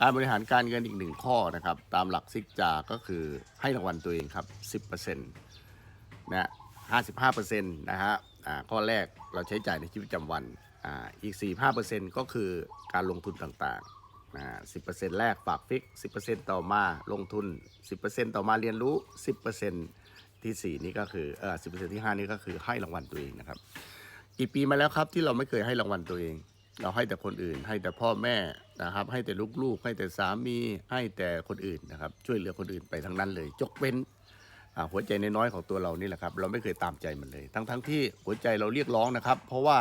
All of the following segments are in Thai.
การบริหารการเงินอีกหนึ่งข้อนะครับ ตามหลักซิกจาก็คือให้รางวัลตัวเองครับ 10%นะ55%นะฮะอ่าข้อแรกเราใช้จ่ายในชีวิตประจำวันอ่าอีก 45%ก็คือการลงทุนต่างๆนะ10%แรกฝากฟิก 10%ต่อมาลงทุน 10%ต่อมาเรียนรู้ 10%ที่ 4 นี้ก็คือเออ10%ที่ 5 นี้ก็คือให้รางวัลตัวเองนะครับ กี่ปีมาแล้วครับที่เราไม่เคยให้รางวัลตัวเอง เราให้แต่คนอื่น ให้แต่พ่อแม่นะครับ ให้แต่ลูกๆ ให้แต่สามี ให้แต่คนอื่นนะครับ ช่วยเหลือคนอื่นไปทั้งนั้นเลยยกเว้นหัวใจน้อยๆของตัวเรานี่แหละครับ เราไม่เคยตามใจมันเลย ทั้งๆที่หัวใจเราเรียกร้องนะครับ เพราะว่า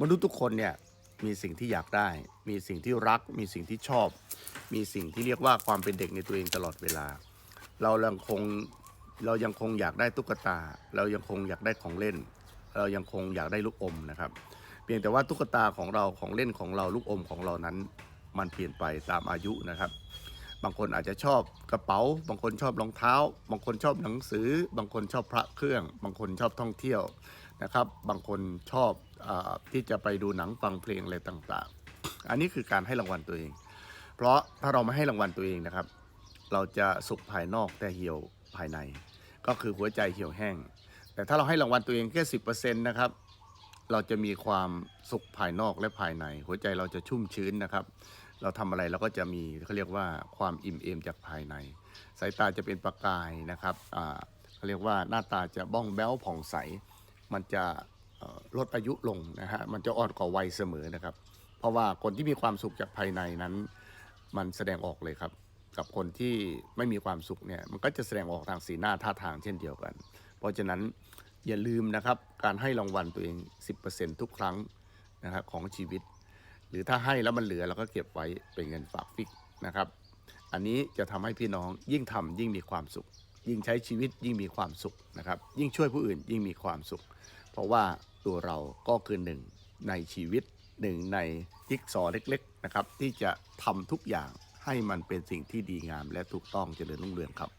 มนุษย์ทุกคนเนี่ยมีสิ่งที่อยากได้ มีสิ่งที่รัก มีสิ่งที่ชอบ มีสิ่งที่เรียกว่าความเป็นเด็กในตัวเองตลอดเวลา เรายังคงเรายังคงอยากได้ตุ๊กตา เรายังคงอยากได้ของเล่น เรายังคงอยากได้ลูกอมนะครับ เพียงแต่ว่าตุ๊กตาของเราของเล่นของเราลูกอมของเรานั้น มันเปลี่ยนไปตามอายุนะครับ บางคนอาจจะชอบกระเป๋า บางคนชอบรองเท้า บางคนชอบหนังสือ บางคนชอบพระเครื่อง บางคนชอบท่องเที่ยวนะครับ บางคนชอบอที่จะไปดูหนังฟังเพลงอะไรต่างๆ อันนี้คือการให้รางวัลตัวเอง เพราะถ้าเราไม่ให้รางวัลตัวเองนะครับ เราจะสุขภายนอกแต่เหี่ยวภายใน ก็คือหัวใจเหี่ยวแห้งแต่ถ้าเราให้รางวัลตัวเองแค่สินะครับ เราจะมีความสุขภายนอกและภายใน หัวใจเราจะชุ่มชื้นนะครับ เราทำอะไรเราก็จะมีเขาเรียกว่าความอิ่มเอมจากภายใน สายตาจะเป็นประกายนะครับเขาเรียกว่าหน้าตาจะบ้องแบ้วผ่องใส มันจะลดอายุลงนะฮะมันจะอ่อนกว่าวัยเสมอนะครับ เพราะว่าคนที่มีความสุขจากภายในนั้น มันแสดงออกเลยครับ กับคนที่ไม่มีความสุขเนี่ยมันก็จะแสดงออกทางสีหน้าท่าทางเช่นเดียวกัน เพราะฉะนั้น อย่าลืมนะครับการให้รางวัลตัวเอง 10%ทุกครั้งนะครับของชีวิต หรือถ้าให้แล้วมันเหลือเราก็เก็บไว้เป็นเงินฝากฟิกนะครับ อันนี้จะทำให้พี่น้องยิ่งทำยิ่งมีความสุข ยิ่งใช้ชีวิตยิ่งมีความสุขนะครับ ยิ่งช่วยผู้อื่นยิ่งมีความสุข เพราะว่าตัวเราก็คือหนึ่งในชีวิตหนึ่งในจิ๊กซอเล็กๆนะครับที่จะทำทุกอย่างให้มันเป็นสิ่งที่ดีงามและถูกต้องเจริญรุ่งเรืองครับ